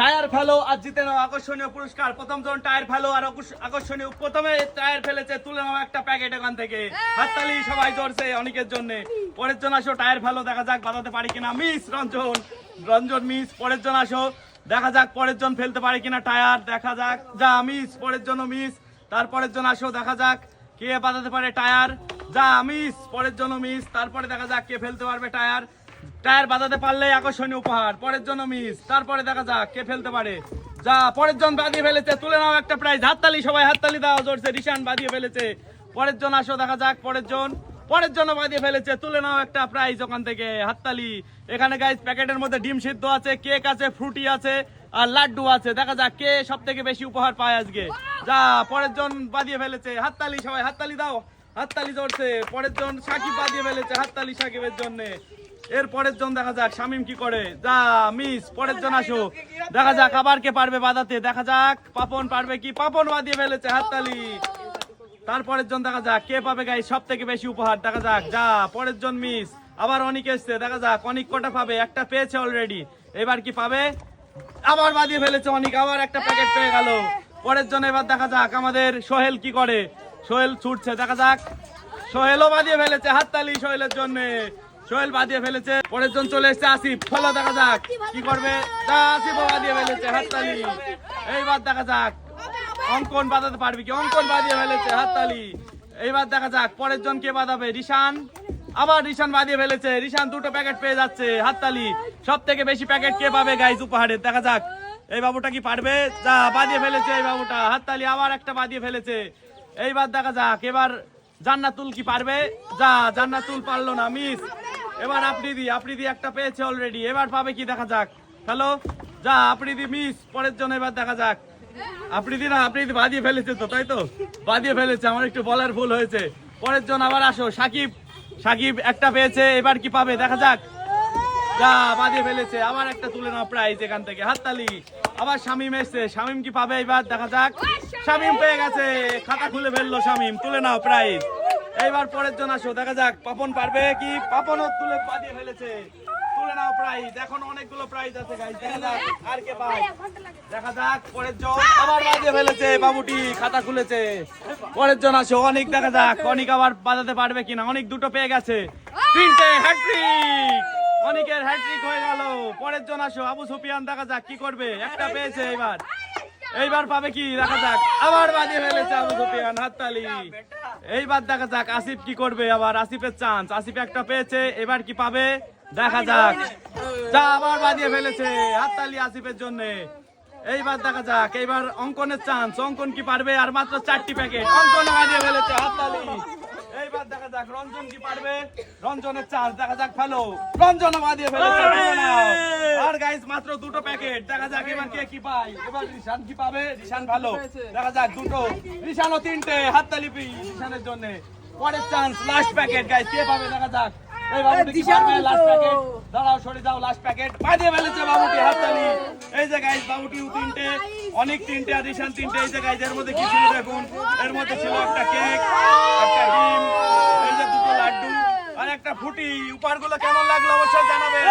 Tyre ফেলো আর জিতে নাও আকর্ষণীয় পুরস্কার। প্রথম জন টায়ার ফেলো আর আকর্ষ- আকর্ষণীয় প্রথমে টায়ার ফেলেছে তুলে নাও একটা প্যাকেট এখান থেকে। হাততালি সবাই জোরছে অনেকের জন্য। পরের জন আসো টায়ার ফেলো দেখা যাক বাজাতে পারি কিনা। মিস রঞ্জন। রঞ্জন মিস পরের জন আসো। দেখা যাক পরের জন ফেলতে পারে কিনা টায়ার দেখা যাক। যা মিস পরের জন্য মিস তারপরের জন আসো দেখা যাক কে বাজাতে পারে টায়ার যা মিস পরের জন্য মিস তারপরে দেখা যাক কে ফেলতে পারবে টায়ার টায়ার বাজাতে পারলে আকর্ষণীয় উপহার, পরের জন্য মিস, তারপরে দেখা যাক কে ফেলতে পারে। যা, পরের জন বাদিয়ে ফেলেছে, তুলে নাও একটা প্রাইজ হাততালি, সবাই হাততালি দাও জোরছে রিশান বাদিয়ে ফেলেছে। পরের জন আসো, দেখা যাক, পরের জন, পরের জন্য বাদিয়ে ফেলেছে, তুলে নাও একটা প্রাইজ ওখান থেকে, হাততালি। এখানে গাইজ প্যাকেটের মধ্যে ডিম সিদ্ধ আছে কেক আছে ফ্রুটি আছে, আর লাড্ডু আছে। দেখা যাক কে সব থেকে বেশি উপহার পায় আজকে। যা, পরের জন বাদিয়ে ফেলেছে, হাততালি সবাই, হাততালি দাও, হাততালি জোরছে পরের জন সাকিব বাদিয়ে ফেলেছে, হাততালি সাকিবের জন্য। এর পরের জন দেখা যাক, শামিম কি করে? যা, মিস, পরের জন আসো। দেখা যাক আবার কে পারবে বাদাতে দেখা যাক, পাপন পারবে কি? পাপন বাদিয়ে ফেলেছে হাততালি। তারপরের জন দেখা যাক, কে পাবে গাই সব থেকে বেশি উপহার। দেখা যাক, যা, পরের জন মিস। আবার অনেক এসছে। দেখা যাক, অনেক কটা পাবে? একটা পেয়েছে অলরেডি এবার কি পাবে? আবার বাদিয়ে ফেলেছে অনেক। আবার একটা প্যাকেট পেয়ে গেল। পরের জন এবার দেখা যাক, আমাদের সোহেল কি করে? সোহেল ছুটছে। দেখা যাক। সোহেলও বাদিয়ে ফেলেছে হাততালি সোহেলের জন্য। সোহেল বাদিয়ে ফেলেছে পরের জন চলে এসেছে আসিফ। ফলো দেখা যাক কি করবে? আসিফও বাদিয়ে ফেলেছে হাততালি। এইবার দেখা যাক অঙ্কন বাঁধাতে পারবি কি? অঙ্কন বাঁধিয়ে ফেলেছে হাততালি। এইবার দেখা যাক পরের জন কে বাঁধাবে? রিশান। আবার রিশান বাঁধিয়ে ফেলেছে। রিশান দুটো প্যাকেট পেয়ে যাচ্ছে হাততালি। সব থেকে বেশি প্যাকেট কে পাবে গাইজ উপহারে? দেখা যাক এই বাবুটা কি পারবে? যা বাঁধিয়ে ফেলেছে এই বাবুটা হাততালি আবার একটা বাঁধিয়ে ফেলেছে। এইবার দেখা যাক এবার জান্নাতুল কি পারবে? যা জান্নাতুল পারল না মিস এবার আফ্রিদি আফ্রিদি একটা পেয়েছে অলরেডি এবার পাবে কি দেখা যাক। হ্যালো যা, আফ্রিদি মিস পরের জন্য এবার দেখা যাক। আফ্রিদি না, আফ্রিদি বাদিয়ে ফেলেছে তো, তাই তো? বাদিয়ে ফেলেছে, আমার একটু বলার ভুল হয়েছে। পরের জন আবার আসো। সাকিব সাকিব একটা পেয়েছে, এবার কি পাবে? দেখা যাক। যা বাদিয়ে ফেলেছে। আবার একটা তুলে নাও প্রাইজ এখান থেকে। হাততালি। আবার শামিম এসছে। শামিম কি পাবে এবার? দেখা যাক। শামিম পেয়ে গেছে। খাতা খুলে ফেলল শামিম। তুলে নাও প্রাইজ এইবার পরের জন আসো, দেখা যাক, পাপন পারবে কি? পাপনও তুলে বাদিয়ে ফেলেছে। তুলে নাও প্রাইজ এখন অনেকগুলো প্রাইজ আছে দেখা যাক আর কে পায়। দেখা যাক, পরের জন আবার বাজিয়ে ফেলেছে, বাবুটি খাতা খুলেছে। পরের জন আসো, অনেক, দেখা যাক, অনেক আবার বাজাতে পারবে কিনা? অনেক দুটো পেয়ে গেছে। তিনটে হ্যাট্রিক অনেকের হ্যাট্রিক হয়ে গেল। পরের জন আসো, আবু সুফিয়ান, দেখা যাক কি করবে। একটা পেয়েছে এবার এইবার পাবে কি? দেখা যাক, আবার বাজিয়ে ফেলেছে আবু সুফিয়ান, হাততালি। এইবার দেখা যাক আসিফ কি করবে আবার। আসিফের চান্স আসিফ একটা পেয়েছে এবার কি পাবে? দেখা যাক। যা আবার বাঁধিয়ে ফেলেছে হাততালি আসিফের জন্য। এইবার দেখা যাক এইবার অঙ্কনের চান্স অঙ্কন কি পারবে? আর মাত্র চারটি প্যাকেট অঙ্কন বাঁধিয়ে ফেলেছে হাততালি। যাক রঞ্জন কি পারবে? রঞ্জনের দেখা যাক ফেলো। রঞ্জন ফেলেছে তুলে আর গাইস মাত্র দুটো প্যাকেট দেখা যাক এবার কে কি পায়। এবার রিশান কি পাবে? রিশান ভালো দেখা যাক দুটো। রিশানও তিনটে হাততালি পি রিশানের জন্য। পরের চান্স লাস্ট প্যাকেট গাইস কে পাবে? দেখা যাক। এই বাবুটি কি পারবে? লাস্ট প্যাকেট দাঁড়াও সরে যাও লাস্ট প্যাকেট বাজিয়ে ফেলেছে বাবুটি হাততালি। এই যে গাইস বাবুটিও তিনটে অনেক তিনটে আর রিশান তিনটে। এই যে গাইস এর মধ্যে কি ছিল দেখুন? এর মধ্যে ছিল একটা কেক উপহারগুলো কেমন লাগল অবশ্যই জানাবেন।